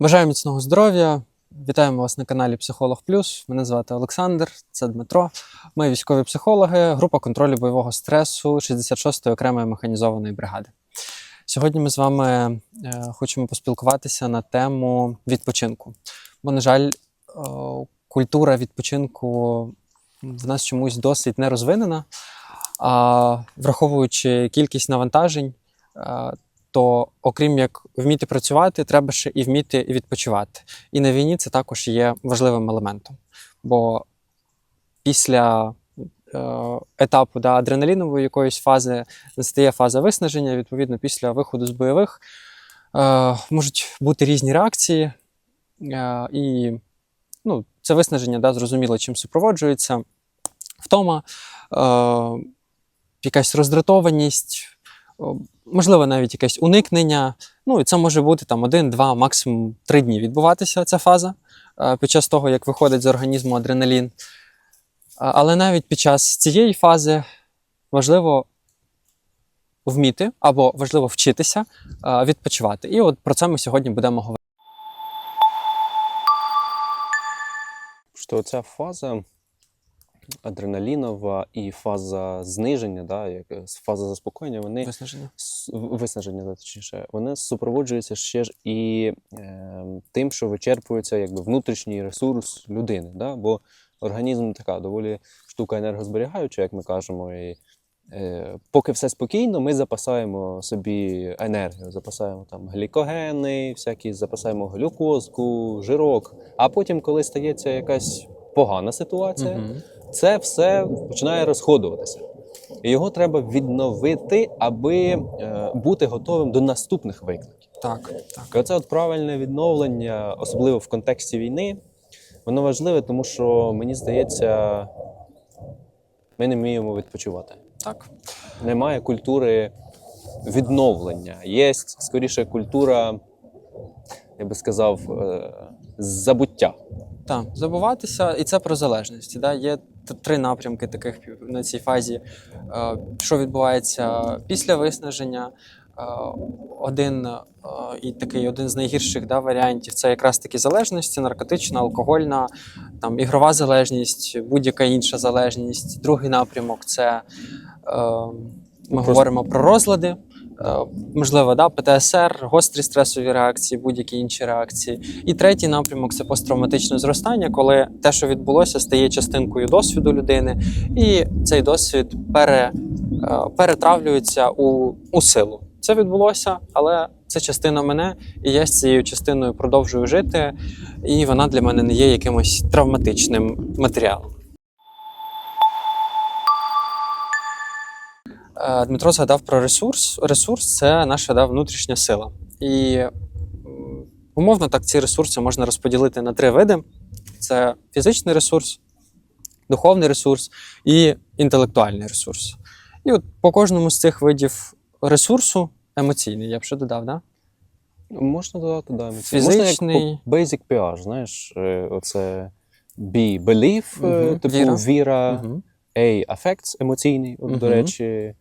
Бажаю міцного здоров'я. Вітаємо вас на каналі Психолог Плюс. Мене звати Олександр, це Дмитро. Ми військові психологи, група контролю бойового стресу 66-ї окремої механізованої бригади. Сьогодні ми з вами е, хочемо поспілкуватися на тему відпочинку. Бо, на жаль, е, культура відпочинку в нас чомусь досить не розвинена. А враховуючи кількість навантажень, е, то окрім як вміти працювати, треба ще і вміти відпочивати. І на війні це також є важливим елементом. Бо після е, етапу да, адреналінової якоїсь фази настає фаза виснаження. Відповідно, після виходу з бойових е, можуть бути різні реакції. Е, і ну, це виснаження, да, зрозуміло, чим супроводжується. Втома, е, якась роздратованість, можливо, навіть якесь уникнення. Ну, і це може бути там один, два, максимум три дні відбуватися ця фаза е, під час того, як виходить з організму адреналін. Але навіть під час цієї фази важливо вміти або важливо вчитися е, відпочивати. І от про це ми сьогодні будемо говорити. що ця фаза адреналінова і фаза зниження, да, як е, фаза заспокоєння, вони Виснаження. виснаження, да, точніше, вони супроводжуються ще ж і е, тим, що вичерпується якби внутрішній ресурс людини. Да? Бо організм така доволі штука енергозберігаюча, як ми кажемо. І, е, поки все спокійно, ми запасаємо собі енергію, запасаємо там глікогени, всякі запасаємо глюкозку, жирок. А потім, коли стається якась погана ситуація, Мгм. Це все починає розходуватися. І його треба відновити, аби е, бути готовим до наступних викликів. Так, так. І оце от правильне відновлення, особливо в контексті війни, воно важливе, тому що мені здається, ми не вміємо відпочивати. так. Немає культури відновлення. Є скоріше культура, я би сказав, е, забуття. Так, забуватися, і це про залежності. Да? Є три напрямки таких на цій фазі, Е, що відбувається після виснаження. Е, Один е, і такий один з найгірших да, варіантів це якраз таки залежності, наркотична, алкогольна, там, ігрова залежність, будь-яка інша залежність. Другий напрямок це ми Просто- говоримо про розлади. Е, Можливо, да, ПТСР, гострі стресові реакції, будь-які інші реакції. І третій напрямок це посттравматичне зростання, коли те, що відбулося, стає частинкою досвіду людини, і цей досвід пере, е, перетравлюється у, у силу. Це відбулося, але це частина мене, і я з цією частиною продовжую жити, і вона для мене не є якимось травматичним матеріалом. Дмитро згадав про ресурс. Ресурс це наша да, внутрішня сила. І умовно так ці ресурси можна розподілити на три види: це фізичний ресурс, духовний ресурс і інтелектуальний ресурс. І от по кожному з цих видів ресурсу емоційний, я б ще додав, да? Можна додати да, емоції. Фізичний. Можна як basic pH, знаєш, е, оце B belief, е, Мгм, типу віра. віра, Угу. A affects, емоційний, от, до речі,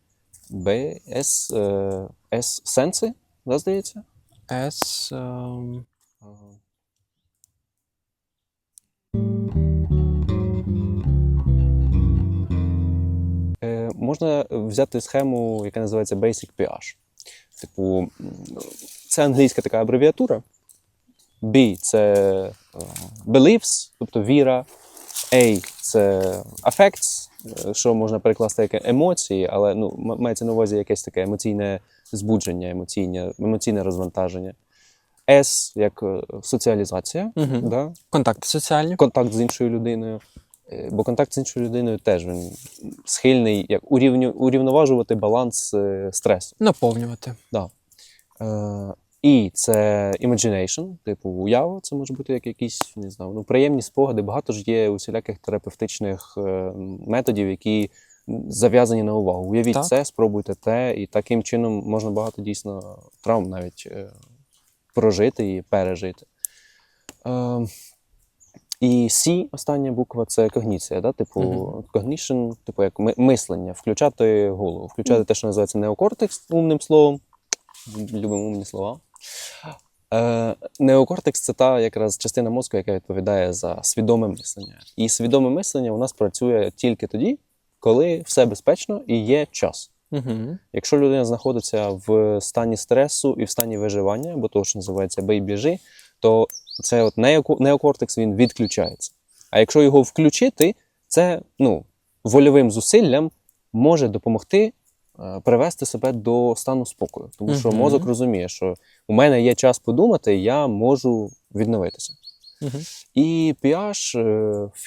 B, S, е, S сенси, да, здається? С. ем, Е, можна взяти схему, яка називається Basic PH. Типу, це англійська така абревіатура. B це е, beliefs, тобто віра. A це affects, що можна перекласти як емоції, але ну, мається на увазі якесь таке емоційне збудження, емоційне, емоційне розвантаження. S як е, соціалізація, Мгм. да? Контакти соціальні. контакт з іншою людиною. Е, Бо контакт з іншою людиною теж він схильний як урівню, урівноважувати баланс е, стресу. Наповнювати. Да. І це imagination, типу уява, це може бути як якісь не знаю, ну, приємні спогади. Багато ж є усіляких терапевтичних е, методів, які зав'язані на увагу. Уявіть Так. це, спробуйте те, і таким чином можна багато дійсно травм навіть е, прожити і пережити. Е, і C, остання буква це когніція, да? типу Мгм. cognition, типу як ми- мислення, включати голову, включати те, що називається неокортекс умним словом. Любимо умні слова. Е, неокортекс це та якраз частина мозку, яка відповідає за свідоме мислення. І свідоме мислення у нас працює тільки тоді, коли все безпечно і є час. Угу. Якщо людина знаходиться в стані стресу і в стані виживання, або то, що називається бей-біжи, то це от неокортекс він відключається. А якщо його включити, це ну, вольовим зусиллям може допомогти привести себе до стану спокою. Тому що Мгм. мозок розуміє, що у мене є час подумати, я можу відновитися. Угу. І PH е,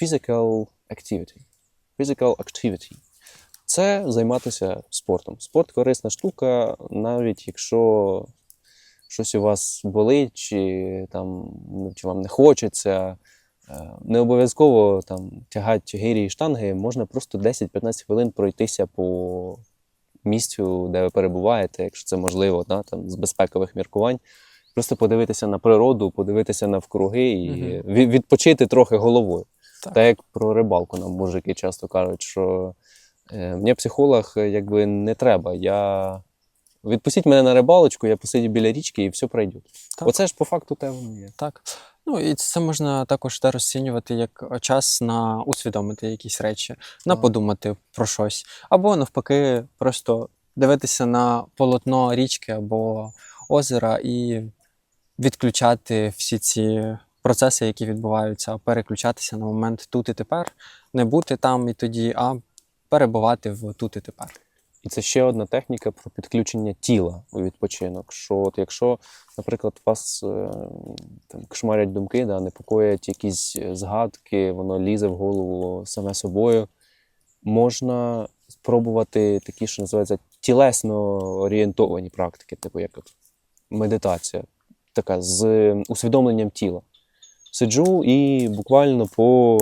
physical activity. Physical activity. Це займатися спортом. Спорт корисна штука, навіть якщо щось у вас болить, чи, там, ну, чи вам не хочеться. Е, Не обов'язково там тягати гирі і штанги, можна просто 10-15 хвилин пройтися по місцю, де ви перебуваєте, якщо це можливо, да, там, з безпекових міркувань. Просто подивитися на природу, подивитися навкруги і від- відпочити трохи головою. Так. Так як про рибалку нам мужики часто кажуть, що е, мені психолог е, якби не треба. Я... Відпустіть мене на рибалочку, я посидю біля річки і все пройде. Так. Оце ж по факту те воно є. Так. Ну і це можна також те розцінювати як час на усвідомити якісь речі, на Так. подумати про щось. Або навпаки, просто дивитися на полотно річки або озера і відключати всі ці процеси, які відбуваються, переключатися на момент тут і тепер, не бути там і тоді, а перебувати в тут і тепер. І це ще одна техніка про підключення тіла у відпочинок. Що от якщо, наприклад, вас е, там кошмарять думки, да, непокоять якісь е, згадки, воно лізе в голову саме собою, можна спробувати такі, що називаються тілесно орієнтовані практики, типу як от медитація, така з усвідомленням тіла. Сиджу і буквально по,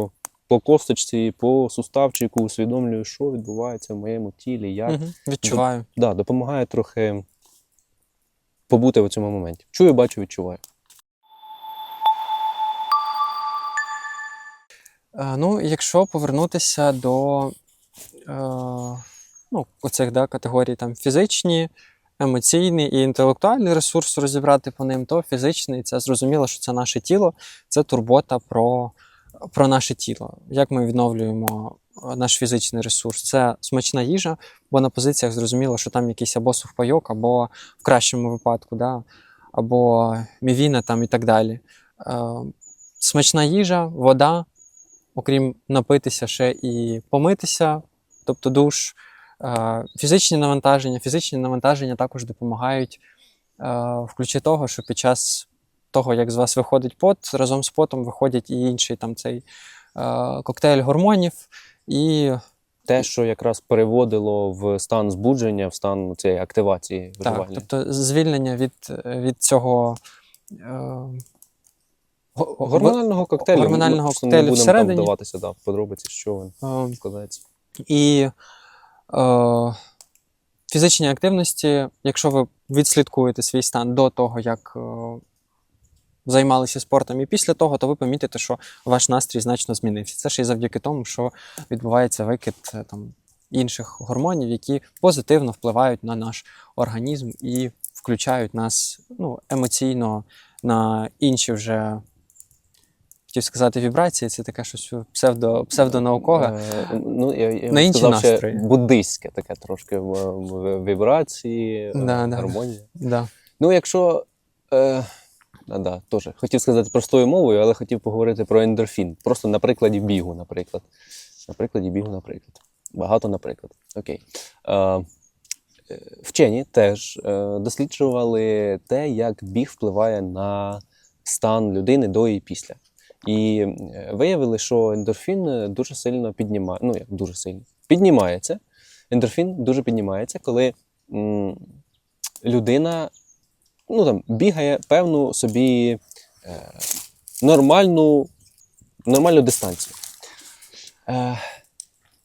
по косточці, по суставчику усвідомлюю, що відбувається в моєму тілі, як Мгм. Відчуваю. да, допомагає трохи побути в цьому моменті. Чую, бачу, відчуваю. Е, Ну, якщо повернутися до е, ну, оцих да, категорій там, фізичні, емоційний і інтелектуальний ресурс розібрати по ним, то фізичний це зрозуміло, що це наше тіло, це турбота про, про наше тіло. Як ми відновлюємо е, наш фізичний ресурс? Це смачна їжа, бо на позиціях зрозуміло, що там якийсь або сухпайок, або в кращому випадку, да, або мівіна там і так далі. Е, Смачна їжа, вода, окрім напитися ще і помитися, тобто душ, Е, фізичні навантаження. Фізичні навантаження також допомагають в ключі того, що під час того, як з вас виходить пот, разом з потом виходять і інший там цей е, коктейль гормонів. І Те, що якраз переводило в стан збудження, в стан цієї активації так, тобто звільнення від, від цього. Е, го- го- Гормонального коктейлю. гормонального коктейлю не будемо всередині. там вдаватися да, подробиці, що він е, складається. І е, фізичні активності, якщо ви відслідкуєте свій стан до того, як е, займалися спортом, і після того, то ви помітите, що ваш настрій значно змінився. Це ще й завдяки тому, що відбувається викид е, там, інших гормонів, які позитивно впливають на наш організм і включають нас ну, емоційно на інші вже. Хотів сказати вібрації, це таке щось псевдо, псевдонаукове. Е, ну, я, я На інші сказав, настрої. буддистське таке трошки вібрації, Да, да, да. гармонія. Да. Ну, якщо. Е, да, да, теж. Хотів сказати простою мовою, але хотів поговорити про ендорфін. Просто на прикладі бігу, наприклад. На прикладі бігу, наприклад. Багато наприклад. Окей. Е, е, вчені теж е, досліджували те, як біг впливає на стан людини до і після. І е, виявили, що ендорфін дуже сильно піднімає. Ну, як дуже сильно піднімається. Ендорфін дуже піднімається, коли м, людина ну, там, бігає певну собі е, нормальну, нормальну дистанцію. Е,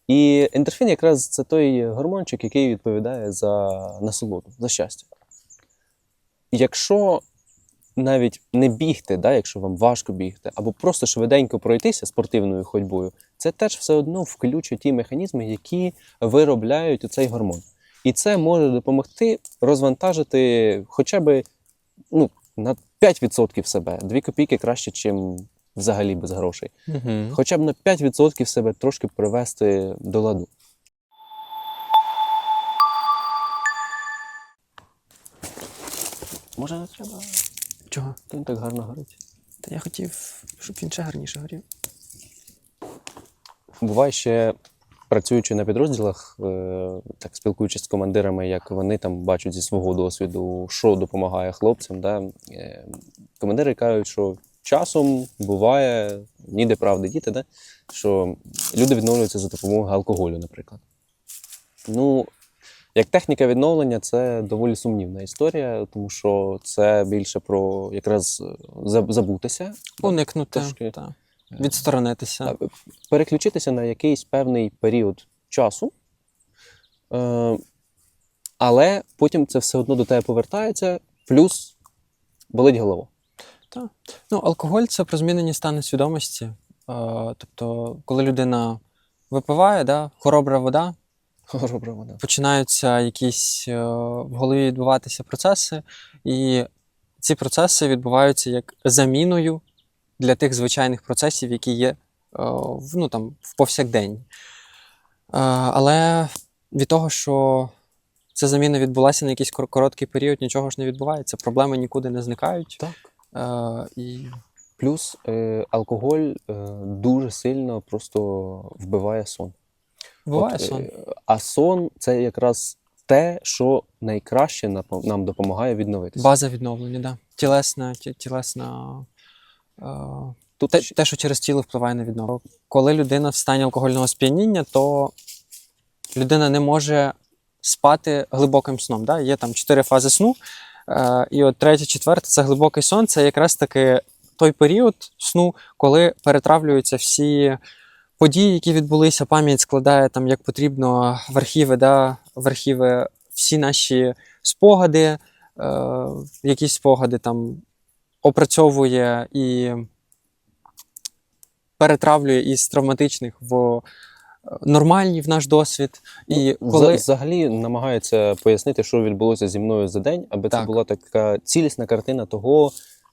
і ендорфін якраз це той гормончик, який відповідає за насолоду, за щастя. Якщо навіть не бігти, да, якщо вам важко бігти, або просто швиденько пройтися спортивною ходьбою, це теж все одно включує ті механізми, які виробляють цей гормон. І це може допомогти розвантажити хоча б ну, на 5% себе, 2 копійки краще, ніж взагалі без грошей. Угу. Хоча б на 5% себе трошки привести до ладу. Може, не треба? Чого? Він так гарно горить. Та я хотів, щоб він ще гарніше горів. Буває ще, працюючи на підрозділах, е, так спілкуючись з командирами, як вони там бачать зі свого досвіду, що допомагає хлопцям. Да? е, Командири кажуть, що часом буває, ніде правди діти, да? що люди відновлюються за допомогою алкоголю, наприклад. Ну, як техніка відновлення, це доволі сумнівна історія, тому що це більше про якраз е, забутися, Уникнути, Трошки. та. Відсторонитися. Переключитися на якийсь певний період часу, е, але потім це все одно до тебе повертається, плюс болить голова. Так. Ну, алкоголь це про змінені стани свідомості. Е, тобто, коли людина випиває, да, хоробра вода, Хоробра вода. починаються якісь е, в голові відбуватися процеси, і ці процеси відбуваються як заміною для тих звичайних процесів, які є е, в, ну, там, в повсякденні. Е, але від того, що ця заміна відбулася на якийсь короткий період, нічого ж не відбувається, проблеми нікуди не зникають. Так. Е, і Плюс е, алкоголь е, дуже сильно просто вбиває сон. буває От, е, сон. А сон це якраз те, що найкраще нам допомагає відновитися. База відновлення, да. тілесна, тілесна. Тут те, те, що через тіло впливає на відновлення. Коли людина в стані алкогольного сп'яніння, то людина не може спати глибоким сном. Да? Є там чотири фази сну. Е, і от третя, четверта це глибокий сон. Це якраз таки той період сну, коли перетравлюються всі події, які відбулися, пам'ять складає там як потрібно в архіви, да? в архіви всі наші спогади, е, якісь спогади там опрацьовує і перетравлює із травматичних в е, нормальні в наш досвід. І Ну, коли Взагалі намагається пояснити, що відбулося зі мною за день, аби це була така цілісна картина того,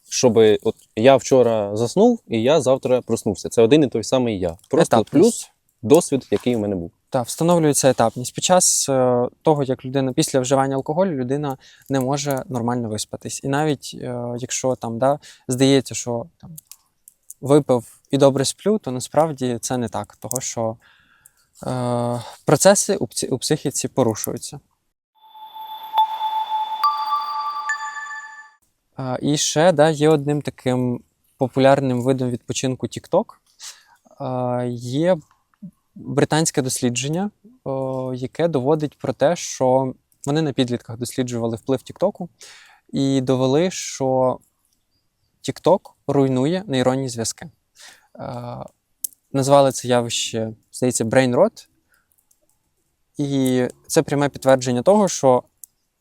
щоб от я вчора заснув і я завтра проснувся. Це один і той самий я. Просто Етапність. плюс досвід, який у мене був. Та, встановлюється етапність. Під час е, того, як людина після вживання алкоголю, людина не може нормально виспатись. І навіть е, якщо там да, здається, що там випив і добре сплю, то насправді це не так, того що е, процеси у, психіці порушуються. А, і ще да, є одним таким популярним видом відпочинку TikTok. А, є британське дослідження, о, яке доводить про те, що вони на підлітках досліджували вплив TikTok і довели, що TikTok руйнує нейронні зв'язки. Е, назвали це явище, здається, brain rot. І це пряме підтвердження того, що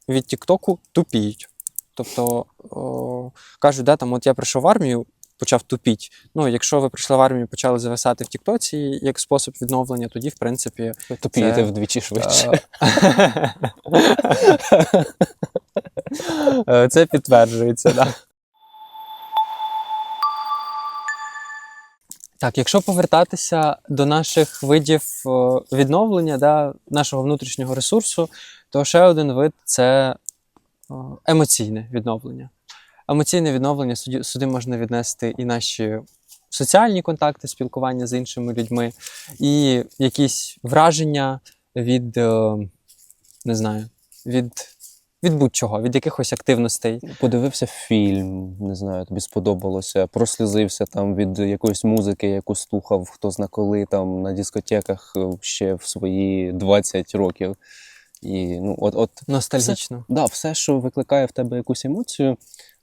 від TikTok тупіють. Тобто о, кажуть, да, там, от я прийшов в армію, почав тупіть. Ну, якщо ви прийшли в армію, і почали зависати в Тіктоці як спосіб відновлення, тоді, в принципі, тупієте Це- вдвічі швидше. Е, Це підтверджується, так. Так, якщо повертатися до наших видів е, відновлення, да, нашого внутрішнього ресурсу, то ще один вид це е, емоційне відновлення. Емоційне відновлення сюди, сюди можна віднести і наші соціальні контакти, спілкування з іншими людьми, і якісь враження від, е, не знаю, від, від будь-чого, від якихось активностей. Подивився фільм, не знаю, тобі сподобалося, прослізився там від якоїсь музики, яку слухав, хто зна коли там на дискотеках е, ще в свої 20 років. І ну, от, от Ностальгічно. Да, все, що викликає в тебе якусь емоцію,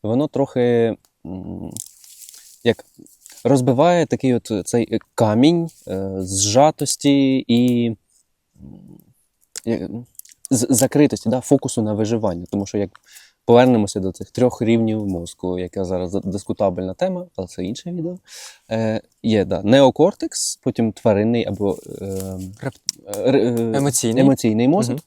воно трохи як розбиває такий от цей камінь е, зжатості і з- закритості, да, фокусу на виживання. Тому що як повернемося до цих трьох рівнів мозку, яка зараз дискутабельна тема, але це інше відео. Е, є да, неокортекс, потім тваринний або е, е, е, Емоційний. емоційний мозок. Мгм.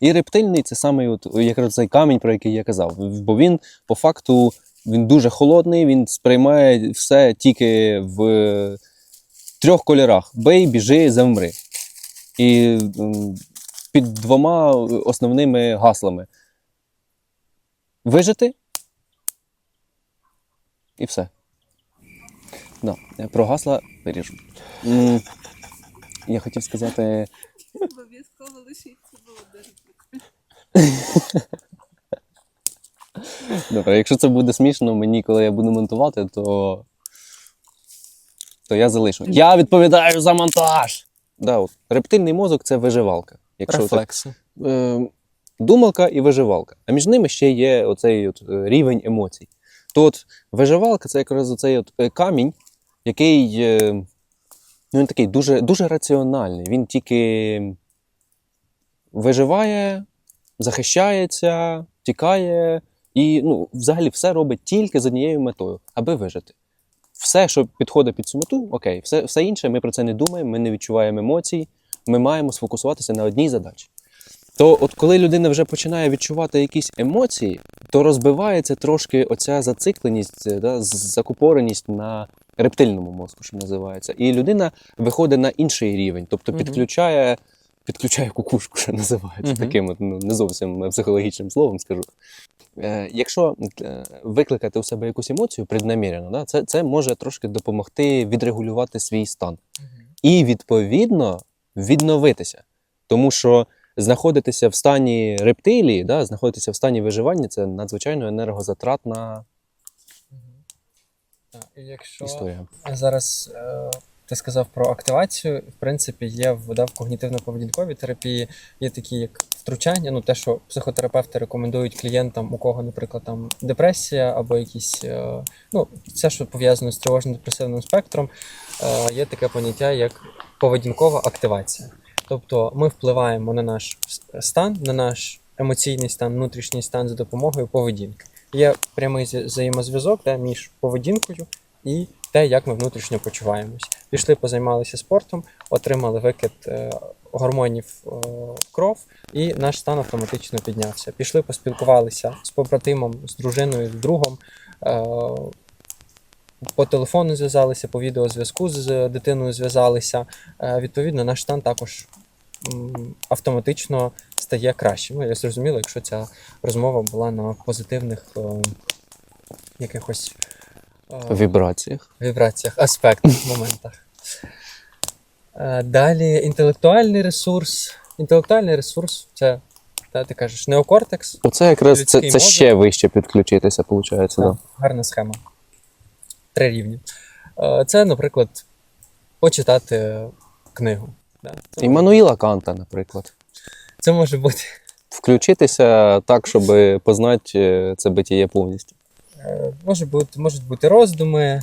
І рептильний це саме от, якраз цей камінь, про який я казав. Бо він по факту він дуже холодний, він сприймає все тільки в трьох кольорах: бей, біжи, замри. І під двома основними гаслами: вижити і все. Да, про гасла виріжу. Я хотів сказати. Обов'язково лишиться було дуже прикольно. Добре, якщо це буде смішно, мені, коли я буду монтувати, то, то я залишу. Я відповідаю за монтаж. Да, от. Рептильний мозок це виживалка. Якщо так, е, думалка і виживалка. А між ними ще є оцей от, е, рівень емоцій. То от виживалка це якраз оцей от е, камінь, який е, ну, він такий дуже, дуже раціональний. Він тільки виживає, захищається, тікає і ну, взагалі все робить тільки з однією метою, аби вижити. Все, що підходить під цю мету, окей, все, все інше, ми про це не думаємо, ми не відчуваємо емоцій, ми маємо сфокусуватися на одній задачі. То, от коли людина вже починає відчувати якісь емоції, то розбивається трошки оця зацикленість, е, да, закупореність на рептильному мозку, що називається. І людина виходить на інший рівень, тобто підключає, підключає кукушку, що називається, Мгм. таким от, ну, не зовсім психологічним словом скажу. Е, якщо е, викликати у себе якусь емоцію преднамірено, да, це, це може трошки допомогти відрегулювати свій стан і відповідно відновитися. Тому що знаходитися в стані рептилії, да, знаходитися в стані виживання це надзвичайно енергозатратна Якщо історія. зараз е, ти сказав про активацію, в принципі, є в, в когнітивно-поведінковій терапії є такі як втручання, ну те, що психотерапевти рекомендують клієнтам, у кого, наприклад, там депресія або якісь, е, ну, все, що пов'язано з тривожно-депресивним спектром, е, є таке поняття як поведінкова активація. Тобто ми впливаємо на наш стан, на наш емоційний стан, внутрішній стан за допомогою поведінки. Є прямий взаємозв'язок да, між поведінкою і те, як ми внутрішньо почуваємось. Пішли, позаймалися спортом, отримали викид е, гормонів е, в кров, і наш стан автоматично піднявся. Пішли, поспілкувалися з побратимом, з дружиною, з другом. Е, по телефону зв'язалися, по відеозв'язку з дитиною зв'язалися. Е, відповідно, наш стан також автоматично стає кращим. Я зрозуміло, якщо ця розмова була на позитивних е, якихось е, Вібраціях. вібраціях, аспектах, моментах. Е, Далі інтелектуальний ресурс. Інтелектуальний ресурс це, та, ти кажеш, неокортекс. Оце якраз це, це мозок. ще вище підключитися, виходить. Так, Да. гарна схема. Три рівні. Це, наприклад, почитати книгу. Да. Іммануїла Канта, наприклад. Це може бути Включитися так, щоб познати е, це битіє повністю. Е, Може бути, можуть бути роздуми.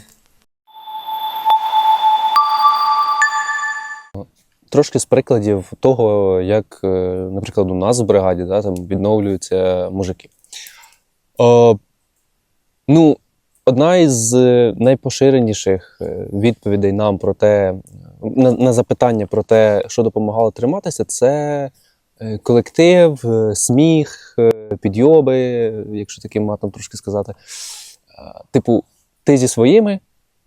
Трошки з прикладів того, як, е, наприклад, у нас в бригаді да, там відновлюються мужики. Е, ну, одна із найпоширеніших відповідей нам про те, на, на запитання про те, що допомагало триматися, це колектив, е, сміх, е, підйоби, якщо таким матом трошки сказати. Е, Типу, ти зі своїми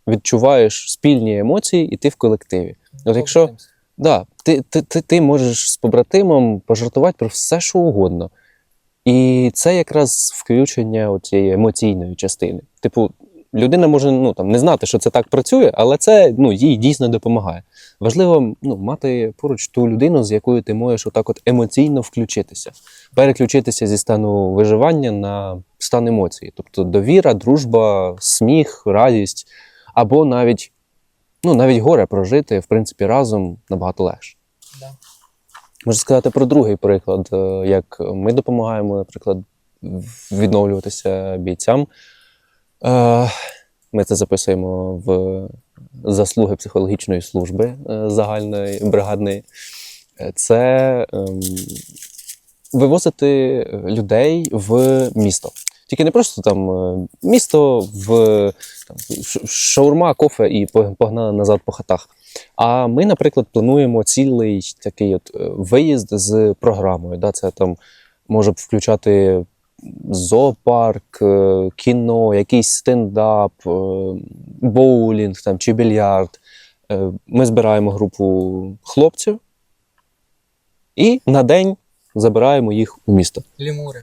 відчуваєш спільні емоції, і ти в колективі. От якщо Да, ти, ти, ти, ти можеш з побратимом пожартувати про все, що угодно. І це якраз включення цієї емоційної частини. Типу, людина може ну, там, не знати, що це так працює, але це ну, їй дійсно допомагає. Важливо ну, мати поруч ту людину, з якою ти можеш отак от емоційно включитися, переключитися зі стану виживання на стан емоцій. Тобто довіра, дружба, сміх, радість, або навіть ну, навіть горе прожити, в принципі, разом набагато легше. Да. Можу сказати про другий приклад, е, як ми допомагаємо, наприклад, відновлюватися бійцям. Е, Ми це записуємо в заслуги психологічної служби е, загальної бригадної. Е, Це ем, вивозити людей в місто. Тільки не просто там місто в там, шаурма, кофе і по- погнали назад по хатах. А ми, наприклад, плануємо цілий такий от виїзд з програмою. Да? Це там може включати зоопарк, е, кіно, якийсь стендап, е, боулінг там, чи більярд. Е, Ми збираємо групу хлопців і на день забираємо їх у місто. Лімури.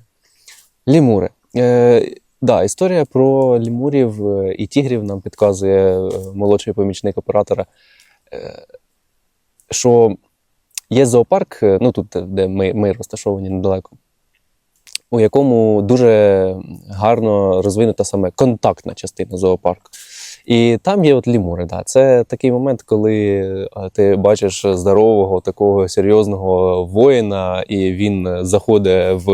Лімури. Е, да, історія про лімурів і тігрів нам підказує молодший помічник оператора, е, що є зоопарк, ну тут, де ми, ми розташовані недалеко, у якому дуже гарно розвинута саме контактна частина зоопарку. І там є от лімури. Да. Це такий момент, коли ти бачиш здорового, такого серйозного воїна, і він заходить в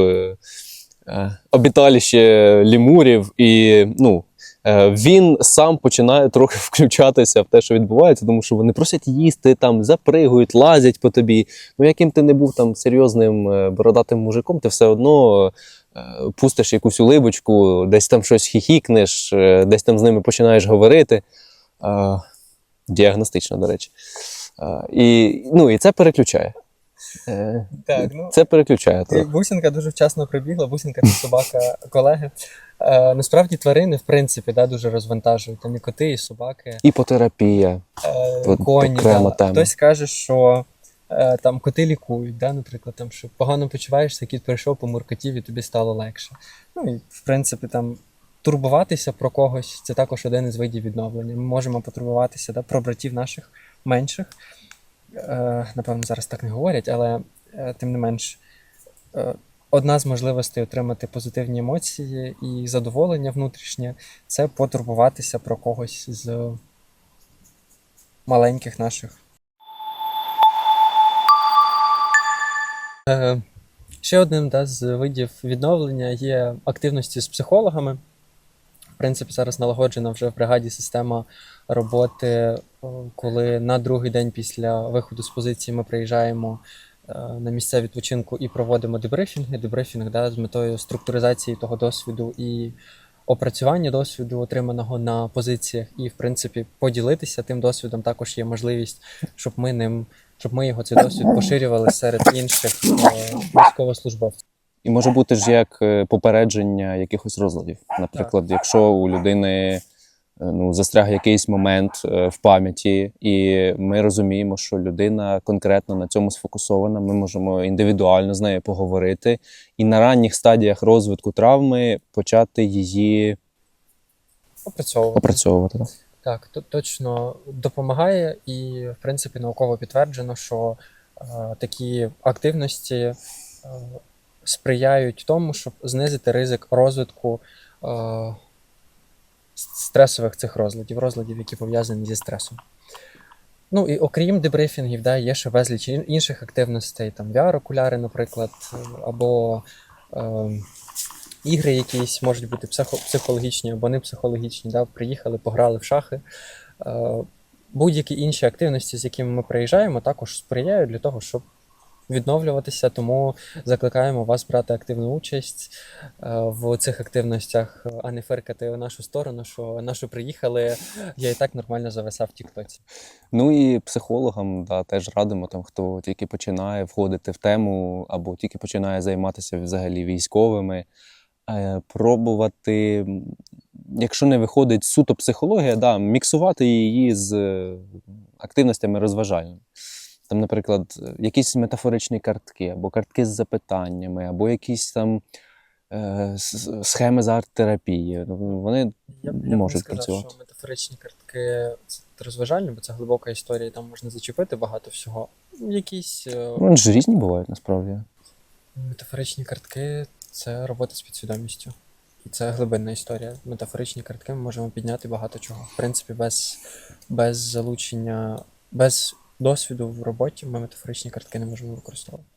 е, обіталіще лімурів, і ну, він сам починає трохи включатися в те, що відбувається, тому що вони просять їсти, там, запригують, лазять по тобі. Ну, яким ти не був там серйозним е, бородатим мужиком, ти все одно е, пустиш якусь улибочку, десь там щось хіхікнеш, е, десь там з ними починаєш говорити. Е, Діагностично, до речі. Е, І, ну, і це переключає. Е, Так, ну Це переключає трохи. Бусинка дуже вчасно прибігла. Бусинка це собака колеги. Е, насправді тварини, в принципі, да, дуже розвантажують. Там і коти, і собаки, Іпотерапія. е, Тут коні. окрема Да. тема. Хтось каже, що е, там коти лікують, да, наприклад, там, що погано почуваєшся, кіт прийшов, помуркотів і тобі стало легше. Ну і в принципі там. Турбуватися про когось це також один із видів відновлення. Ми можемо потурбуватися да, про братів наших менших. Е, напевно, зараз так не говорять, але е, тим не менш, е, одна з можливостей отримати позитивні емоції і задоволення внутрішнє це потурбуватися про когось з маленьких наших. Ще одним да, з видів відновлення є активності з психологами. Принципі, зараз налагоджена вже в бригаді система роботи, коли на другий день після виходу з позиції ми приїжджаємо е, на місця відпочинку і проводимо дебрифінги. Дебрифінг да, з метою структуризації того досвіду і опрацювання досвіду, отриманого на позиціях, і, в принципі, поділитися тим досвідом також є можливість, щоб ми ним, щоб ми його цей досвід поширювали серед інших е, військовослужбовців. І може бути ж як е, попередження якихось розладів. Наприклад, якщо у людини е, ну, застряг якийсь момент е, в пам'яті, і ми розуміємо, що людина конкретно на цьому сфокусована, ми можемо індивідуально з нею поговорити і на ранніх стадіях розвитку травми почати її Опрацьовувати. опрацьовувати. Так, то точно допомагає, і в принципі науково підтверджено, що е, такі активності е, сприяють тому, щоб знизити ризик розвитку е, стресових цих розладів, розладів, які пов'язані зі стресом. Ну і окрім дебрифінгів, да, є ще безліч інших активностей, там VR-окуляри, наприклад, або е, ігри якісь можуть бути психо- психологічні або не психологічні. Да? Приїхали, пограли в шахи. Е, Будь-які інші активності, з якими ми приїжджаємо, також сприяють для того, щоб відновлюватися. Тому закликаємо вас брати активну участь е, в цих активностях, е, а не феркати в нашу сторону, що на що приїхали, я і так нормально зависав в Тіктоці. Ну і психологам да, теж радимо, там, хто тільки починає входити в тему або тільки починає займатися взагалі військовими, е, пробувати, якщо не виходить суто психологія, да, міксувати її з активностями розважальними. Там, наприклад, якісь метафоричні картки, або картки з запитаннями, або якісь там е, схеми з арт-терапії. Ну, Вони Я Не я б не сказав, працювати. що метафоричні картки це розважальні, бо це глибока історія, там можна зачепити багато всього. Якісь е, ну, вони ж різні бувають насправді. метафоричні картки це робота з підсвідомістю. І це глибинна історія. Метафоричні картки ми можемо підняти багато чого. В принципі, без, без залучення, без досвіду в роботі ми метафоричні картки не можемо використовувати.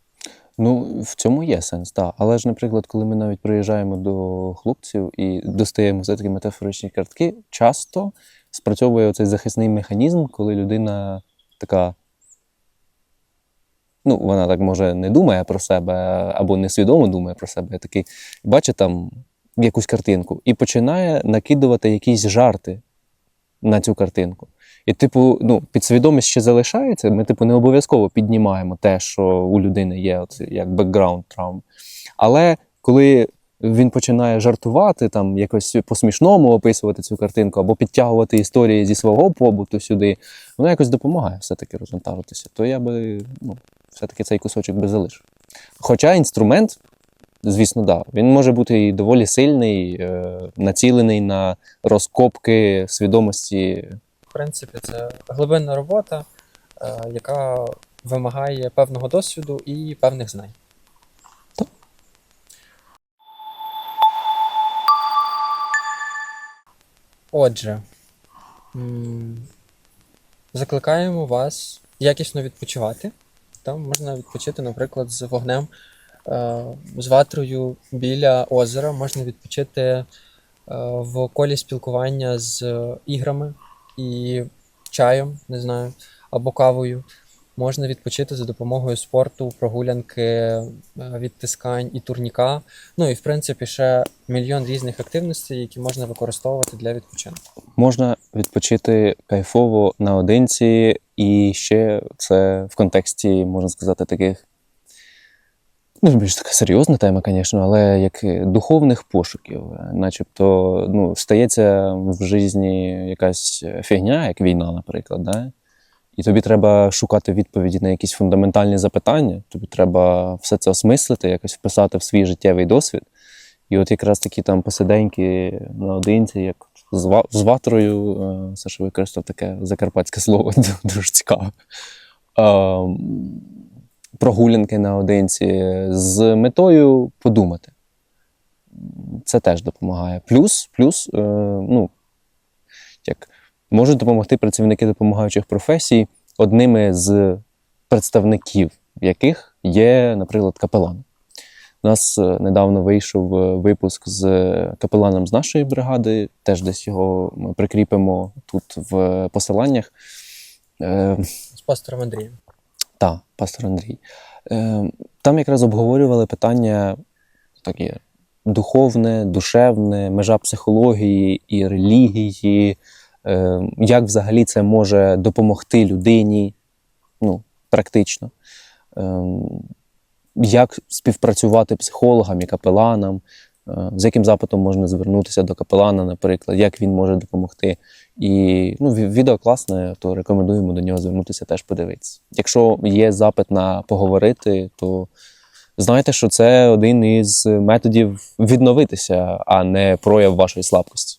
Ну, в цьому є сенс, так. Але ж, наприклад, коли ми навіть приїжджаємо до хлопців і достаємо все-таки метафоричні картки, часто спрацьовує оцей захисний механізм, коли людина така. Ну, вона так може не думає про себе або несвідомо думає про себе. Такий бачить там якусь картинку і починає накидувати якісь жарти на цю картинку. І, типу, ну, підсвідомість ще залишається. Ми, типу, не обов'язково піднімаємо те, що у людини є от, як бекграунд травм. Але коли він починає жартувати, там якось по-смішному описувати цю картинку, або підтягувати історії зі свого побуту сюди, воно якось допомагає все-таки розвантажитися. То я би ну, все-таки цей кусочок би залишив. Хоча інструмент, звісно, да, він може бути і доволі сильний, е, націлений на розкопки свідомості. В принципі, це глибинна робота, е, яка вимагає певного досвіду і певних знань. Отже, закликаємо вас якісно відпочивати. Там можна відпочити, наприклад, з вогнем, е, з ватрою біля озера, можна відпочити е, в колі спілкування з іграми і чаєм, не знаю, або кавою. Можна відпочити за допомогою спорту, прогулянки, е, відтискань і турніка. Ну і в принципі ще мільйон різних активностей, які можна використовувати для відпочинку. Можна відпочити кайфово наодинці, і ще це в контексті, можна сказати, таких. Ну, більш така серйозна тема, звісно, але як духовних пошуків. Е, Начебто, ну, стається в житті якась фігня, як війна, наприклад, да? і тобі треба шукати відповіді на якісь фундаментальні запитання. Тобі треба все це осмислити, якось вписати в свій життєвий досвід. І от якраз такі там посиденьки наодинці, як з, ва- з ватрою, е, Саша використав таке закарпатське слово, дуже цікаве. Прогулянки наодинці з метою подумати. Це теж допомагає. Плюс, плюс, е, ну, як можуть допомогти працівники допомагаючих професій одними з представників яких є, наприклад, капелан. У нас е, недавно вийшов е, випуск з капеланом з нашої бригади, теж десь його ми прикріпимо тут в посиланнях. Е, З пастором Андрієм. Та, пастор Андрій. Е, там якраз обговорювали питання таке духовне, душевне, межа психології і релігії, е, як взагалі це може допомогти людині, ну, практично. Е, як співпрацювати психологам і капеланам, з яким запитом можна звернутися до капелана, наприклад, як він може допомогти. І ну, відео класне, то рекомендуємо до нього звернутися, теж подивитися. Якщо є запит на поговорити, то знайте, що це один із методів відновитися, а не прояв вашої слабкості.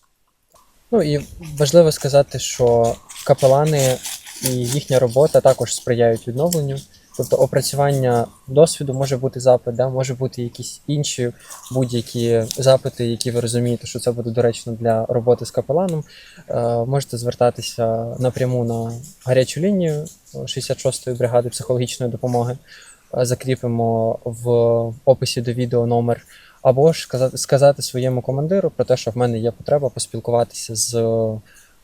Ну і важливо сказати, що капелани і їхня робота також сприяють відновленню. Тобто опрацювання досвіду може бути запит, да? може бути якісь інші будь-які запити, які ви розумієте, що це буде доречно для роботи з капеланом. Е, можете звертатися напряму на гарячу лінію 66-ї бригади психологічної допомоги. Е, Закріпимо в описі до відео номер або ж сказати, сказати своєму командиру про те, що в мене є потреба поспілкуватися з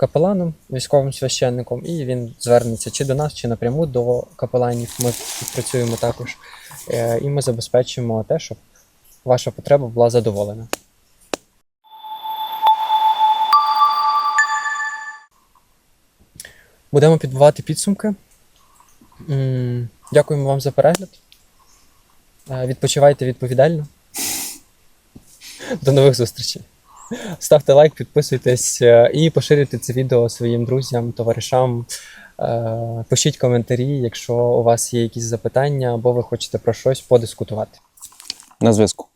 капеланом, військовим священником, і він звернеться чи до нас, чи напряму до капеланів. Ми працюємо також, Е, і ми забезпечимо те, щоб ваша потреба була задоволена. Будемо підбивати підсумки. Дякуємо вам за перегляд. Е, Відпочивайте відповідально. До нових зустрічей. Ставте лайк, підписуйтесь е, і поширюйте це відео своїм друзям, товаришам. Е, Пишіть коментарі, якщо у вас є якісь запитання або ви хочете про щось подискутувати. На зв'язку.